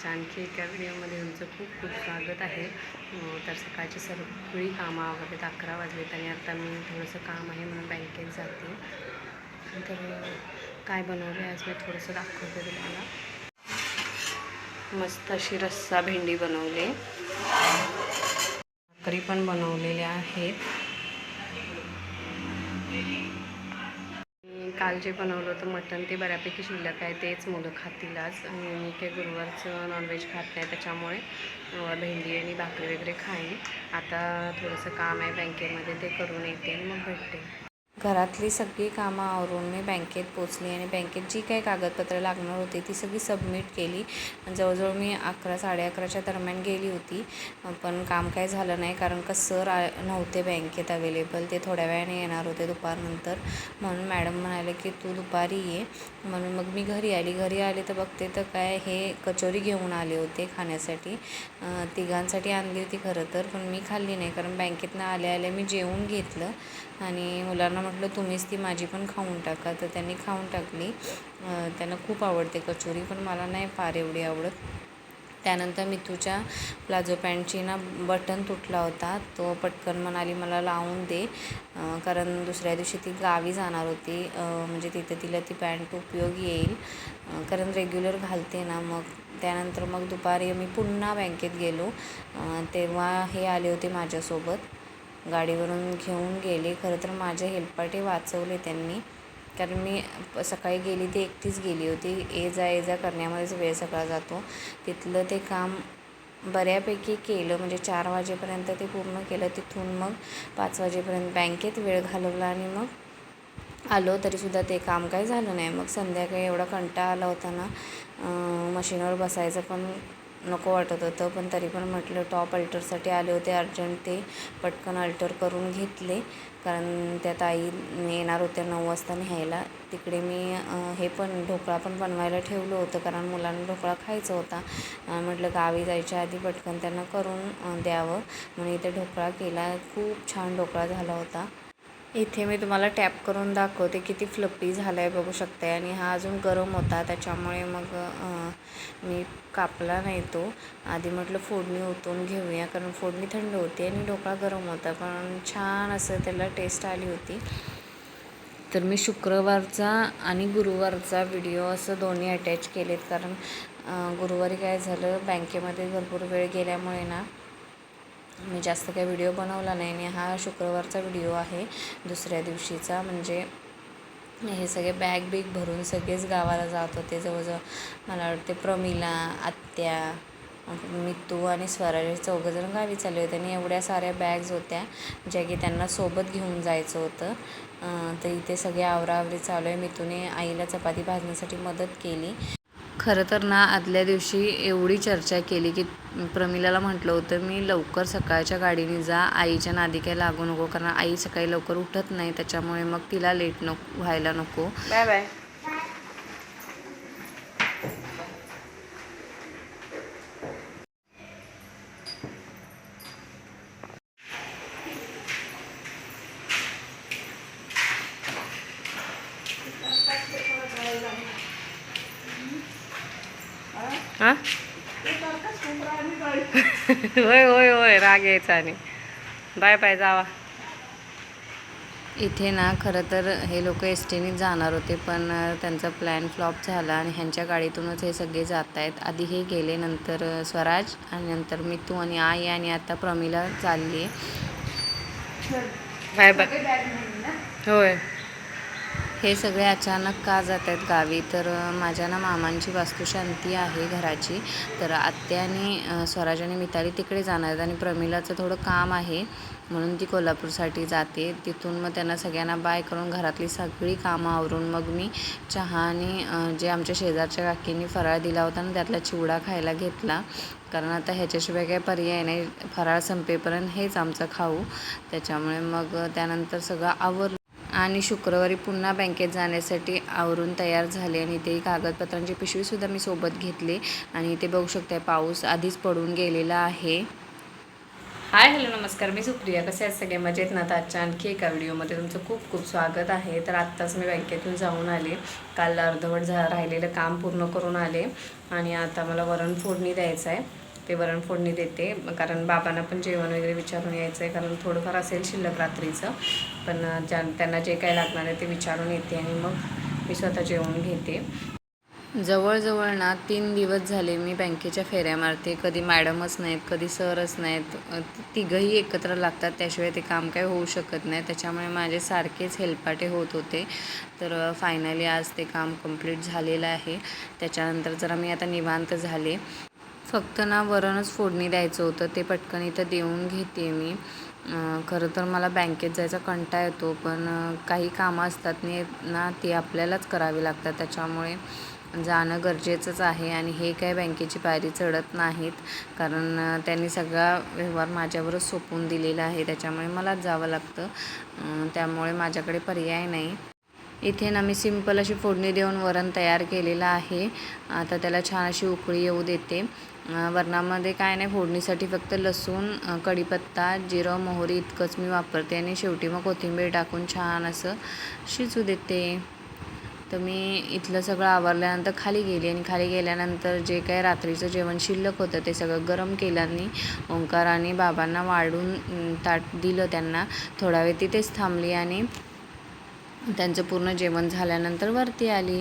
आजच्या आणखी एका व्हिडिओमध्ये तुमचं खूप खूप स्वागत आहे. तर सकाळची सगळी कामं वगैरे अकरा वाजलेत आणि आता मी थोडंसं काम आहे म्हणून बँकेत जाते. तर काय बनवलं आहे आज मी थोडंसं दाखवते तुम्हाला. मस्त अशी रस्सा भेंडी बनवली. भाकरी पण बनवलेल्या आहेत. काल जे बनवलं होतं मटण ते बऱ्यापैकी शिल्लक आहे. तेच मुलं खातील आज. आणि मी काही गुरुवारचं नॉनव्हेज खात नाही त्याच्यामुळे भेंडी आणि भाकरी वगैरे खाईन. आता थोडंसं काम आहे बँकेमध्ये ते करून येते मग भेटते. घरातली सगळी कामं आवरून मी बँकेत पोचली आणि बँकेत जी काही कागदपत्रं लागणार होती ती सगळी सबमिट केली. आणि जवळजवळ मी अकरा साडे अकराच्या दरम्यान गेली होती. पण काम काय झालं नाही कारण का सर आ नव्हते बँकेत अवेलेबल. ते थोड्या वेळाने येणार होते दुपारनंतर. म्हणून मॅडम म्हणाले की तू दुपारी ये. म्हणून मग मी घरी आली. घरी आली तर बघते तर काय हे कचोरी घेऊन आले होते खाण्यासाठी. तिघांसाठी आणली होती खरं तर पण मी खाल्ली नाही कारण बँकेतनं आल्या आल्या मी जेवून घेतलं. आणि मुलांना म्हटलं तुम्हीच ती माझी पण खाऊन टाका. तर त्यांनी खाऊन टाकली. त्यांना खूप आवडते कचोरी पण मला नाही फार एवढी आवडत. त्यानंतर मितूच्या प्लाझो पॅन्टची ना बटन तुटला होता. तो पटकन म्हणाली मला लावून दे. कारण दुसऱ्या दिवशी ती गावी जाणार होती. म्हणजे तिथे तिला ती पॅन्ट उपयोगी येईल. कारण रेग्युलर घालते ना मग त्यानंतर मग दुपारी मी पुन्हा बँकेत गेलो. तेव्हा हे आले होते माझ्यासोबत. गाडीवरून घेऊन गेले. खरं तर माझे हेलपाटे वाचवले त्यांनी. कारण मी सकाळी गेली ती एकटीच गेली होती. ये जा ये जा करण्यामध्येच वेळ सगळा जातो. तिथलं ते काम बऱ्यापैकी केलं. म्हणजे चार वाजेपर्यंत ते पूर्ण केलं. तिथून मग पाच वाजेपर्यंत बँकेत वेळ घालवला आणि मग आलो. तरीसुद्धा ते काम काही झालं नाही. मग संध्याकाळी एवढा कंटाळा आला होता ना मशीनवर बसायचं. पण नको वाटत होतं. पण तरी पण म्हटलं टॉप अल्टरसाठी आले होते अर्जंट. ते पटकन अल्टर करून घेतले. कारण त्या ताई येणार होत्या नऊ वाजता न्यायला. तिकडे मी हे पण ढोकळा पण बनवायला ठेवलं होतं. कारण मुलांना ढोकळा खायचा होता. म्हटलं गावी जायच्या आधी पटकन त्यांना करून द्यावं. म्हणून इथे ढोकळा केला. खूप छान ढोकळा झाला होता. इथे मी तुम्हाला टॅप करून दाखवते किती फ्लपी झाला आहे बघू शकते आणि हा अजून गरम होता. त्याच्यामुळे मग मी कापला नाही तो. आधी म्हटलं फोडणी ओतून घेऊया कारण फोडणी थंड होती आणि ढोकळा गरम होता पण छान असं त्याला टेस्ट आली होती. तर मी शुक्रवारचा आणि गुरुवारचा व्हिडिओ असं दोन्ही अटॅच केलेत कारण गुरुवारी काय झालं बँकेमध्ये भरपूर वेळ गेल्यामुळे ना मी जास्त काही व्हिडिओ बनवला नाही आणि हा शुक्रवारचा व्हिडिओ आहे दुसऱ्या दिवशीचा. म्हणजे हे सगळे बॅग बिग भरून सगळेच गावाला जात होते. जवळजवळ मला वाटते प्रमिला आत्या मित्तू आणि स्वराज हे चौघंजण गावी चालले होते. आणि एवढ्या साऱ्या बॅग्स होत्या ज्या की त्यांना सोबत घेऊन जायचं होतं. तर इथे सगळे आवराआवरी चालू आहे. मितूने आईला चपाती भाजण्यासाठी मदत केली. खरं तर ना आदल्या दिवशी एवढी चर्चा केली की प्रमिलाला म्हटलं होतं मी लवकर सकाळच्या गाडीने जा आईच्या नादी काही लागू नको कारण आई सकाळी लवकर उठत नाही त्याच्यामुळे मग तिला लेट नको व्हायला नको. बाय बाय हां? होय होय होय राग यायचा आणि. बाय बाय जावा. इथे ना खरं तर हे लोक एस टीनेच जाणार होते पण त्यांचा प्लॅन फ्लॉप झाला आणि ह्यांच्या गाडीतूनच हे सगळे जात आहेत आधी हे गेले नंतर स्वराज आणि नंतर मितू आणि आई आणि आता प्रमिला चालली बाय बाय. होय. हे सगळे अचानक का जात आहेत गावी? तर माझ्या ना मामांची वास्तुशांती आहे घराची. तर आत्या आणि स्वराज आणि मिताली तिकडे जाणार आहेत आणि प्रमिलाचं थोडं काम आहे म्हणून ती कोल्हापूरसाठी जाते. तिथून मग त्यांना सगळ्यांना बाय करून घरातली सगळी कामं आवरून मग मी चहा आणि जे आमच्या शेजारच्या काकींनी फराळ दिला होता ना त्यातला चिवडा खायला घेतला. कारण आता ह्याच्याशिवाय काही पर्याय नाही. फराळ संपेपर्यंत हेच आमचं खाऊ. त्याच्यामुळे मग त्यानंतर सगळं आवर आणि शुक्रवारी पुन्हा बँकेत जाण्यासाठी आवरून तयार झाले आणि ते कागदपत्रांची पिशवीसुद्धा मी सोबत घेतली. आणि इथे बघू शकते पाऊस आधीच पडून गेलेला आहे. हाय हॅलो नमस्कार. मी सुप्रिया. कसे आहेत सगळे? मजेत ना? तर आजच्या आणखी एका व्हिडिओमध्ये तुमचं खूप खूप स्वागत आहे. तर आत्ताच मी बँकेतून जाऊन आले. काल अर्धवट झा राहिलेलं काम पूर्ण करून आले. आणि आता मला वरण फोडणी द्यायचं आहे ते वरण फोडणी देते. कारण बाबांना पण जेवण वगैरे विचारून यायचं आहे कारण थोडंफार असेल शिल्लक रात्रीचं. पण ज्या त्यांना जे काही लागणार आहे ते विचारून येते आणि मग मी स्वतः जेवण घेते. जवळजवळ ना तीन दिवस झाले मी बँकेच्या फेऱ्या मारते. कधी मॅडमच नाहीत कधी सरच नाहीत. तिघंही एकत्र लागतात. त्याशिवाय ते काम काही होऊ शकत नाही. त्याच्यामुळे माझे सारखेच हेलपाटे होत होते. तर फायनली आज ते काम कंप्लीट झालेलं आहे. त्याच्यानंतर जरा मी आता निवांत झाले. फक्त ना वरणच फोडणी द्यायचं होतं ते पटकन इथं देऊन घेते मी. खरं तर मला बँकेत जायचा कंटाळा येतो पण काही कामं असतात नी ना ती आपल्यालाच करावी लागतात. त्याच्यामुळे जाणं गरजेचंच आहे आणि हे काय बँकेची पायरी चढत नाहीत. कारण त्यांनी सगळा व्यवहार माझ्यावरच सोपवून दिलेला आहे. त्याच्यामुळे मलाच जावं लागतं. त्यामुळे माझ्याकडे पर्याय नाही. इथे ना मी सिंपल अशी फोडणी देऊन वरण तयार केलेलं आहे. आता त्याला छान अशी उकळी येऊ देते. वरणामध्ये काय नाही फोडणीसाठी फक्त लसूण कढीपत्ता जिरं मोहरी इतकंच मी वापरते आणि शेवटी मग कोथिंबीर टाकून छान असं शिजू देते. तर मी इथलं सगळं आवरल्यानंतर खाली गेली आणि खाली गेल्यानंतर जे काही रात्रीचं जेवण शिल्लक होतं ते सगळं गरम केलं आणि ओंकार आणि बाबांना वाढून ताट दिलं त्यांना. थोडा वेळ तिथेच थांबली आणि त्यांचं पूर्ण जेवण झाल्यानंतर वरती आली.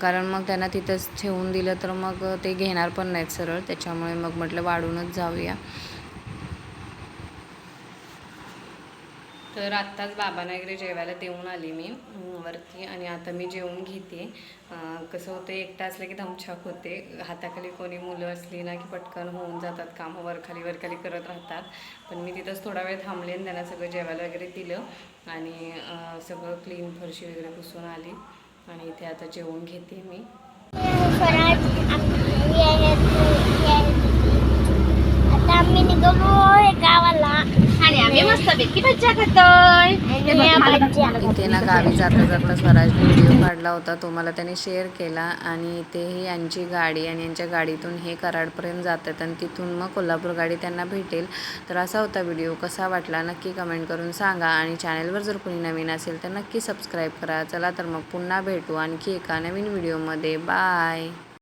कारण मग त्यांना तिथंच ठेवून दिलं तर मग ते घेणार पण नाहीत सरळ. त्याच्यामुळे मग म्हटलं वाढूनच जाऊया. तर आत्ताच बाबांना वगैरे जेवायला देऊन आली मी वरती आणि आता मी जेवून घेते. कसं होतं एकटं असलं की धमछाक होते. हाताखाली कोणी मुलं असली ना की पटकन होऊन जातात कामं वरखाली वरखाली करत राहतात. पण मी तिथंच थोडा वेळ थांबले आणि त्यांना सगळं जेवायला वगैरे दिलं आणि सगळं क्लीन फरशी वगैरे पुसून आली आणि इथे आता जेवून घेते मी स्वराज आम्ही आता आम्ही निघालो आहे गावाला आणि आम्ही मस्त पैकी मज्जा करतोय. आणि या भाज्या. इथे ना गावी जाता जाता स्वराजने व्हिडिओ काढला होता तो मला त्याने शेअर केला आणि इथेही यांची गाडी आणि यांच्या गाडीतून हे कराडपर्यंत जातात आणि तिथून मग कोल्हापूर गाडी त्यांना भेटेल. तर असा होता व्हिडिओ. कसा वाटला नक्की कमेंट करून सांगा आणि चॅनलवर जर कोणी नवीन असेल तर नक्की सबस्क्राईब करा. चला तर मग पुन्हा भेटू आणखी एका नवीन व्हिडिओमध्ये बाय